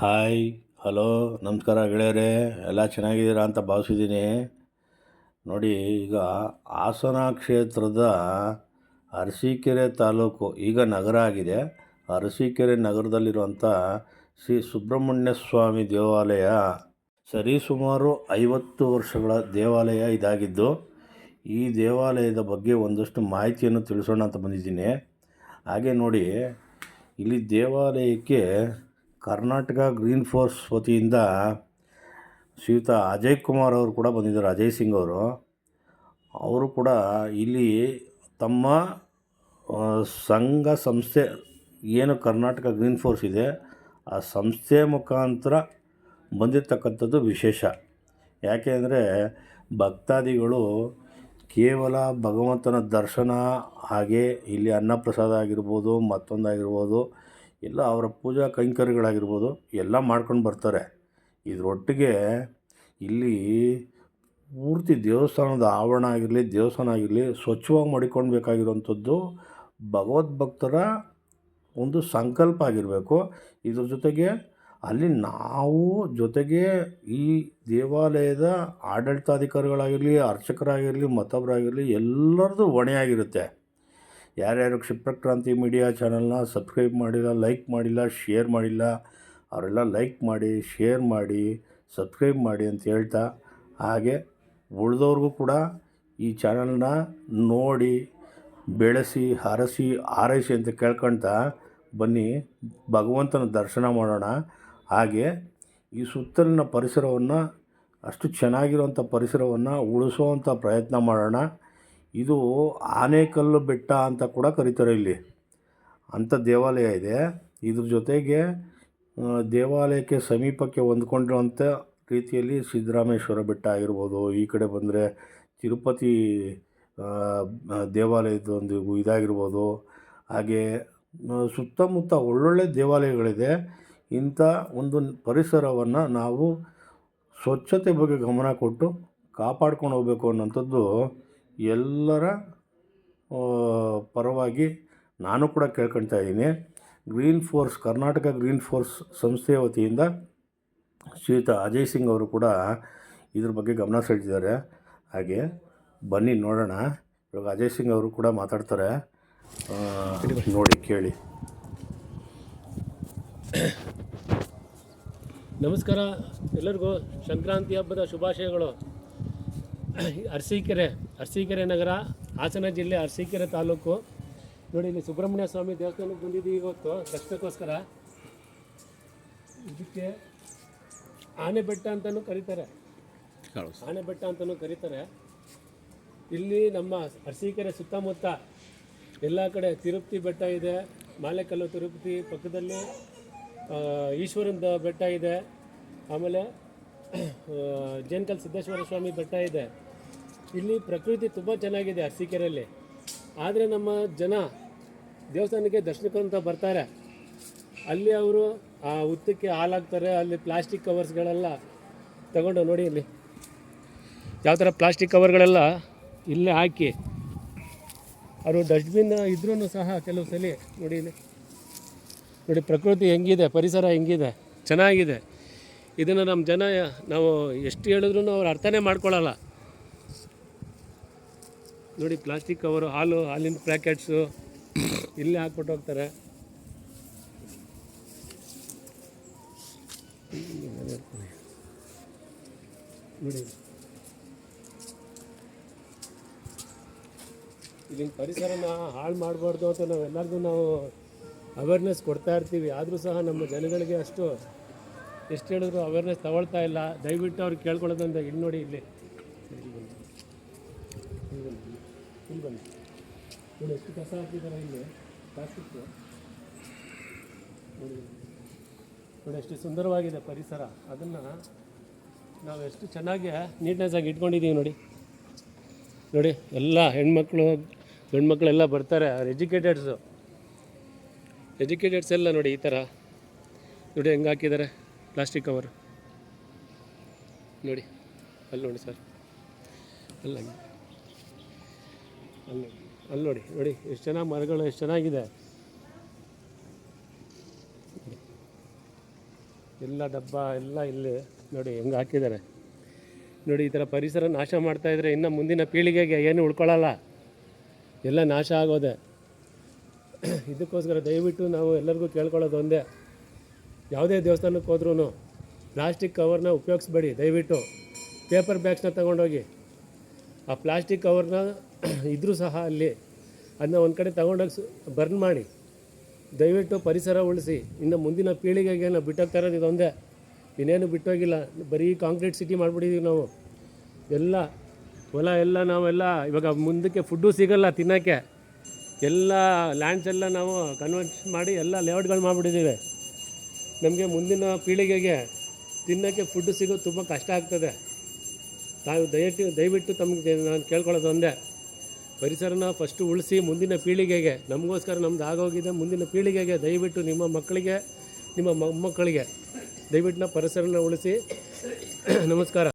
Hi, hello, ನಮಸ್ಕಾರ ಗೆಳೆಯರೇ, ಎಲ್ಲ ಚೆನ್ನಾಗಿದ್ದೀರಾ ಅಂತ ಭಾವಿಸಿದ್ದೀನಿ. ನೋಡಿ, ಈಗ ಹಾಸನ ಕ್ಷೇತ್ರದ ಅರಸೀಕೆರೆ ತಾಲೂಕು, ಈಗ ನಗರ ಆಗಿದೆ. ಅರಸೀಕೆರೆ ನಗರದಲ್ಲಿರುವಂಥ ಶ್ರೀ ಸುಬ್ರಹ್ಮಣ್ಯ ಸ್ವಾಮಿ ದೇವಾಲಯ ಸರಿಸುಮಾರು ಐವತ್ತು ವರ್ಷಗಳ ದೇವಾಲಯ ಇದಾಗಿದ್ದು, ಈ ದೇವಾಲಯದ ಬಗ್ಗೆ ಒಂದಷ್ಟು ಮಾಹಿತಿಯನ್ನು ತಿಳಿಸೋಣ ಅಂತ ಬಂದಿದ್ದೀನಿ. ಹಾಗೆ ನೋಡಿ, ಇಲ್ಲಿ ದೇವಾಲಯಕ್ಕೆ ಕರ್ನಾಟಕ ಗ್ರೀನ್ ಫೋರ್ಸ್ ವತಿಯಿಂದ ಶ್ರೀಯುತ ಅಜಯ್ ಕುಮಾರ್ ಅವರು ಕೂಡ ಬಂದಿದ್ದಾರೆ, ಅಜಯ್ ಸಿಂಗ್ ಅವರು. ಅವರು ಕೂಡ ಇಲ್ಲಿ ತಮ್ಮ ಸಂಘ ಸಂಸ್ಥೆ, ಏನು ಕರ್ನಾಟಕ ಗ್ರೀನ್ ಫೋರ್ಸ್ ಇದೆ, ಆ ಸಂಸ್ಥೆ ಮುಖಾಂತರ ಬಂದಿರತಕ್ಕಂಥದ್ದು ವಿಶೇಷ. ಯಾಕೆ ಅಂದರೆ ಭಕ್ತಾದಿಗಳು ಕೇವಲ ಭಗವಂತನ ದರ್ಶನ ಹಾಗೆ ಇಲ್ಲಿ ಅನ್ನಪ್ರಸಾದ ಆಗಿರ್ಬೋದು, ಮತ್ತೊಂದಾಗಿರ್ಬೋದು ಎಲ್ಲ ಅವರ ಪೂಜಾ ಕೈಂಕರ್ಯಗಳಾಗಿರ್ಬೋದು ಎಲ್ಲ ಮಾಡ್ಕೊಂಡು ಬರ್ತಾರೆ. ಇದರೊಟ್ಟಿಗೆ ಇಲ್ಲಿ ಪೂರ್ತಿ ದೇವಸ್ಥಾನದ ಆವರಣ ಆಗಿರಲಿ, ದೇವಸ್ಥಾನ ಆಗಿರಲಿ ಸ್ವಚ್ಛವಾಗಿ ಮಾಡಿಕೊಳ್ಬೇಕಾಗಿರುವಂಥದ್ದು ಭಗವದ್ಭಕ್ತರ ಒಂದು ಸಂಕಲ್ಪ ಆಗಿರಬೇಕು. ಇದ್ರ ಜೊತೆಗೆ ಅಲ್ಲಿ ನಾವು ಜೊತೆಗೆ ಈ ದೇವಾಲಯದ ಆಡಳಿತಾಧಿಕಾರಿಗಳಾಗಿರಲಿ, ಅರ್ಚಕರಾಗಿರಲಿ ಮತ್ತೊಬ್ಬರಾಗಿರಲಿ ಎಲ್ಲರದ್ದು ಹೊಣೆಯಾಗಿರುತ್ತೆ. ಯಾರ್ಯಾರು ಕ್ಷಿಪ್ರಕ್ರಾಂತಿ ಮೀಡಿಯಾ ಚಾನಲ್ನ ಸಬ್ಸ್ಕ್ರೈಬ್ ಮಾಡಿಲ್ಲ, ಲೈಕ್ ಮಾಡಿಲ್ಲ, ಶೇರ್ ಮಾಡಿಲ್ಲ, ಅವರೆಲ್ಲ ಲೈಕ್ ಮಾಡಿ, ಶೇರ್ ಮಾಡಿ, ಸಬ್ಸ್ಕ್ರೈಬ್ ಮಾಡಿ ಅಂತ ಹೇಳ್ತಾ ಹಾಗೆ ಉಳಿದವ್ರಿಗೂ ಕೂಡ ಈ ಚಾನಲ್ನ ನೋಡಿ, ಬೆಳೆಸಿ, ಹರಸಿ ಆರೈಸಿ ಅಂತ ಕೇಳ್ಕೊಳ್ತಾ ಬನ್ನಿ, ಭಗವಂತನ ದರ್ಶನ ಮಾಡೋಣ. ಹಾಗೆ ಈ ಸುತ್ತಲಿನ ಪರಿಸರವನ್ನು, ಅಷ್ಟು ಚೆನ್ನಾಗಿರುವಂಥ ಪರಿಸರವನ್ನು ಉಳಿಸುವಂಥ ಪ್ರಯತ್ನ ಮಾಡೋಣ. ಇದು ಆನೆಕಲ್ಲು ಬೆಟ್ಟ ಅಂತ ಕೂಡ ಕರೀತಾರೆ ಇಲ್ಲಿ. ಅಂಥ ದೇವಾಲಯ ಇದೆ. ಇದ್ರ ಜೊತೆಗೆ ದೇವಾಲಯಕ್ಕೆ ಸಮೀಪಕ್ಕೆ ಹೊಂದ್ಕೊಂಡಿರುವಂಥ ರೀತಿಯಲ್ಲಿ ಸಿದ್ದರಾಮೇಶ್ವರ ಬೆಟ್ಟ ಆಗಿರ್ಬೋದು, ಈ ಕಡೆ ಬಂದರೆ ತಿರುಪತಿ ದೇವಾಲಯದ ಒಂದು ಇದಾಗಿರ್ಬೋದು. ಹಾಗೆ ಸುತ್ತಮುತ್ತ ಒಳ್ಳೊಳ್ಳೆ ದೇವಾಲಯಗಳಿದೆ. ಇಂಥ ಒಂದು ಪರಿಸರವನ್ನು ನಾವು ಸ್ವಚ್ಛತೆ ಬಗ್ಗೆ ಗಮನ ಕೊಟ್ಟು ಕಾಪಾಡ್ಕೊಂಡು ಹೋಗಬೇಕು ಅನ್ನೋಂಥದ್ದು ಎಲ್ಲರ ಪರವಾಗಿ ನಾನು ಕೂಡ ಕೇಳ್ಕೊಳ್ತಾ ಇದ್ದೀನಿ. Green force Karnataka green force ಸಂಸ್ಥೆಯ ವತಿಯಿಂದ ಶ್ರೀಯುತ ಅಜಯ್ ಸಿಂಗ್ ಅವರು ಕೂಡ ಇದ್ರ ಬಗ್ಗೆ ಗಮನ ಸೆಳೆದಿದ್ದಾರೆ. ಹಾಗೆ ಬನ್ನಿ ನೋಡೋಣ. ಇವಾಗ ಅಜಯ್ ಸಿಂಗ್ ಅವರು ಕೂಡ ಮಾತಾಡ್ತಾರೆ. ನೋಡಿ, ಕೇಳಿ. ನಮಸ್ಕಾರ. ಎಲ್ಲರಿಗೂ ಸಂಕ್ರಾಂತಿ ಹಬ್ಬದ ಶುಭಾಶಯಗಳು. ಅರಸೀಕೆರೆ ಅರಸೀಕೆರೆ ನಗರ ಹಾಸನ ಜಿಲ್ಲೆ ಅರಸೀಕೆರೆ ತಾಲೂಕು. ನೋಡಿ ಇಲ್ಲಿ ಸುಬ್ರಹ್ಮಣ್ಯ ಸ್ವಾಮಿ ದೇವಸ್ಥಾನಕ್ಕೆ ಬಂದಿದ್ದೀವಿ ಇವತ್ತು ದರ್ಶನಕ್ಕೋಸ್ಕರ ಇದಕ್ಕೆ ಆನೆ ಬೆಟ್ಟ ಅಂತಲೂ ಕರೀತಾರೆ. ಆನೆ ಬೆಟ್ಟ ಅಂತಲೂ ಕರೀತಾರೆ. ಇಲ್ಲಿ ನಮ್ಮ ಅರಸೀಕೆರೆ ಸುತ್ತಮುತ್ತ ಎಲ್ಲ ಕಡೆ ತಿರುಪತಿ ಬೆಟ್ಟ ಇದೆ ಮಾಲೆಕಲ್ಲು ತಿರುಪತಿ ಪಕ್ಕದಲ್ಲಿ ಈಶ್ವರನ ಬೆಟ್ಟ ಇದೆ ಆಮೇಲೆ ಜೇನ್ಕಲ್ ಸಿದ್ದೇಶ್ವರ ಸ್ವಾಮಿ ಬೆಟ್ಟ ಇದೆ. ಇಲ್ಲಿ ಪ್ರಕೃತಿ ತುಂಬ ಚೆನ್ನಾಗಿದೆ ಅರಸೀಕೆರೆಯಲ್ಲಿ. ಆದರೆ ನಮ್ಮ ಜನ ದೇವಸ್ಥಾನಕ್ಕೆ ದರ್ಶನಕ್ಕಂತ ಬರ್ತಾರೆ. ಅಲ್ಲಿ ಅವರು ಆ ಹುತ್ತಕ್ಕೆ ಹಾಲಾಗ್ತಾರೆ ಅಲ್ಲಿ ಪ್ಲಾಸ್ಟಿಕ್ ಕವರ್ಸ್ಗಳೆಲ್ಲ ತಗೊಂಡು ನೋಡಿ ಇಲ್ಲಿ. ಯಾವ ಥರ ಪ್ಲಾಸ್ಟಿಕ್ ಕವರ್ಗಳೆಲ್ಲ ಇಲ್ಲೇ ಹಾಕಿ. ಅವರು ಡಸ್ಟ್ಬಿನ್ ಇದ್ರೂ ಸಹ ಕೆಲವು ಸಲ ನೋಡಿ ಇಲ್ಲಿ. ನೋಡಿ ಪ್ರಕೃತಿ ಹೆಂಗಿದೆ, ಪರಿಸರ ಹೆಂಗಿದೆ, ಚೆನ್ನಾಗಿದೆ. ಇದನ್ನು ನಮ್ಮ ಜನ ನಾವು ಎಷ್ಟು ಹೇಳಿದ್ರು ಅವ್ರು ಅರ್ಥನೇ ಮಾಡ್ಕೊಳ್ಳಲ್ಲ ನೋಡಿ, ಪ್ಲಾಸ್ಟಿಕ್ ಕವರು, ಹಾಲು, ಹಾಲಿನ ಪ್ಯಾಕೆಟ್ಸು, ಇಲ್ಲೇ ಹಾಕ್ಬಿಟ್ಟು ಹೋಗ್ತಾರೆ. ನೋಡಿ. ಇಲ್ಲಿನ ಪರಿಸರನ ಹಾಳು ಮಾಡಬಾರ್ದು ಅಂತ ನಾವೆಲ್ಲರಿಗೂ ನಾವು ಅವೇರ್ನೆಸ್ ಕೊಡ್ತಾ ಇರ್ತೀವಿ. ಆದರೂ ಸಹ ನಮ್ಮ ಜನಗಳಿಗೆ ಅಷ್ಟು, ಎಷ್ಟು ಹೇಳಿದ್ರು ಅವೇರ್ನೆಸ್ ತಗೊಳ್ತಾ ಇಲ್ಲ. ದಯವಿಟ್ಟು ಅವ್ರಿಗೆ ಕೇಳ್ಕೊಳ್ಳೋದಂತ ಇಲ್ಲಿ ನೋಡಿ ಇಲ್ಲಿ ಇಲ್ಲಿ ಬನ್ನಿ. ಇಲ್ಲಿ ಬನ್ನಿ. ಬನ್ನಿ ನೋಡಿ ಎಷ್ಟು ಕಸ ಹಾಕಿದ್ದಾರೆ ಇಲ್ಲಿ ಪ್ಲಾಸ್ಟಿಕ್ ನೋಡಿ. ನೋಡಿ ಎಷ್ಟು ಸುಂದರವಾಗಿದೆ ಪರಿಸರ. ಅದನ್ನು ನಾವು ಎಷ್ಟು ಚೆನ್ನಾಗಿ ನೀಟ್ನೆಸ್ಸಾಗಿ ಇಟ್ಕೊಂಡಿದ್ದೀವಿ ನೋಡಿ. ನೋಡಿ, ಎಲ್ಲ ಹೆಣ್ಮಕ್ಳು, ಗಂಡ್ಮಕ್ಳೆಲ್ಲ ಬರ್ತಾರೆ, ಅವ್ರು ಎಜುಕೇಟೆಡ್ಸು ಎಜುಕೇಟೆಡ್ಸ್ ಎಲ್ಲ ನೋಡಿ ಈ ಥರ ನೋಡಿ ಹೆಂಗೆ ಹಾಕಿದ್ದಾರೆ ಪ್ಲಾಸ್ಟಿಕ್ ಕವರ್. ನೋಡಿ, ಅಲ್ಲಿ ನೋಡಿ ಸರ್. ಅಲ್ಲ ಅಲ್ಲಿ ಅಲ್ಲಿ ನೋಡಿ ನೋಡಿ, ಎಷ್ಟು ಚೆನ್ನಾಗಿ ಮರಗಳು, ಎಷ್ಟು ಚೆನ್ನಾಗಿದೆ. ಎಲ್ಲ ಡಬ್ಬ, ಎಲ್ಲ ಇಲ್ಲಿ ನೋಡಿ, ಹೆಂಗೆ ಹಾಕಿದ್ದಾರೆ. ನೋಡಿ, ಈ ಥರ ಪರಿಸರ ನಾಶ ಮಾಡ್ತಾಯಿದ್ರೆ ಇನ್ನು ಮುಂದಿನ ಪೀಳಿಗೆಗೆ ಏನು ಉಳ್ಕೊಳ್ಳಲ್ಲ ಎಲ್ಲ ನಾಶ ಆಗೋದೆ. ಇದಕ್ಕೋಸ್ಕರ ದಯವಿಟ್ಟು ನಾವು ಎಲ್ಲರಿಗೂ ಕೇಳ್ಕೊಳ್ಳೋದು ಒಂದೇ. ಯಾವುದೇ ದೇವಸ್ಥಾನಕ್ಕೆ ಹೋದ್ರೂ ಪ್ಲಾಸ್ಟಿಕ್ ಕವರ್ನ ಉಪಯೋಗಿಸ್ಬೇಡಿ, ದಯವಿಟ್ಟು. ಪೇಪರ್ ಬ್ಯಾಗ್ಸ್ನ ತಗೊಂಡೋಗಿ. ಆ ಪ್ಲಾಸ್ಟಿಕ್ ಕವರ್ನ ಇದ್ರೂ ಸಹ ಅಲ್ಲಿ ಅದನ್ನ ಒಂದು ಕಡೆ ತಗೊಂಡೋಗಿ ಬರ್ನ್ ಮಾಡಿ. ದಯವಿಟ್ಟು ಪರಿಸರ ಉಳಿಸಿ. ಇನ್ನು ಮುಂದಿನ ಪೀಳಿಗೆಗೆ ನಾವು ಬಿಟ್ಟೋಗ್ತಾ ಇರೋದು ಇದೊಂದೇ. ಇನ್ನೇನು ಬಿಟ್ಟೋಗಿಲ್ಲ. ಬರೀ ಕಾಂಕ್ರೀಟ್ ಸಿಟಿ ಮಾಡಿಬಿಟ್ಟಿದ್ದೀವಿ ನಾವು. ಎಲ್ಲ ಹೊಲ ಎಲ್ಲ ನಾವೆಲ್ಲ ಇವಾಗ ಮುಂದಕ್ಕೆ ಫುಡ್ಡು ಸಿಗಲ್ಲ ತಿನ್ನೋಕ್ಕೆ. ಎಲ್ಲ ಲ್ಯಾಂಡ್ಸ್ ಎಲ್ಲ ನಾವು ಕನ್ವರ್ಟ್ ಮಾಡಿ ಎಲ್ಲ ಲೇಔಟ್ಗಳು ಮಾಡಿಬಿಟ್ಟಿದ್ದೀವಿ ನಮಗೆ ಮುಂದಿನ ಪೀಳಿಗೆಗೆ ತಿನ್ನೋಕ್ಕೆ ಫುಡ್ಡು ಸಿಗೋದು ತುಂಬ ಕಷ್ಟ ಆಗ್ತದೆ. ತಾವು ದಯವಿಟ್ಟು ದಯವಿಟ್ಟು ತಮಗೆ ನಾನು ಕೇಳ್ಕೊಳ್ಳೋದು ಒಂದೇ. ಪರಿಸರನ ಫಸ್ಟು ಉಳಿಸಿ ಮುಂದಿನ ಪೀಳಿಗೆಗೆ, ನಮಗೋಸ್ಕರ ನಮ್ದು ಆಗೋಗಿದೆ, ಮುಂದಿನ ಪೀಳಿಗೆಗೆ ದಯವಿಟ್ಟು ನಿಮ್ಮ ಮಕ್ಕಳಿಗೆ, ನಿಮ್ಮ ಮೊಮ್ಮಕ್ಕಳಿಗೆ ದಯವಿಟ್ಟು ಪರಿಸರನ ಉಳಿಸಿ. ನಮಸ್ಕಾರ.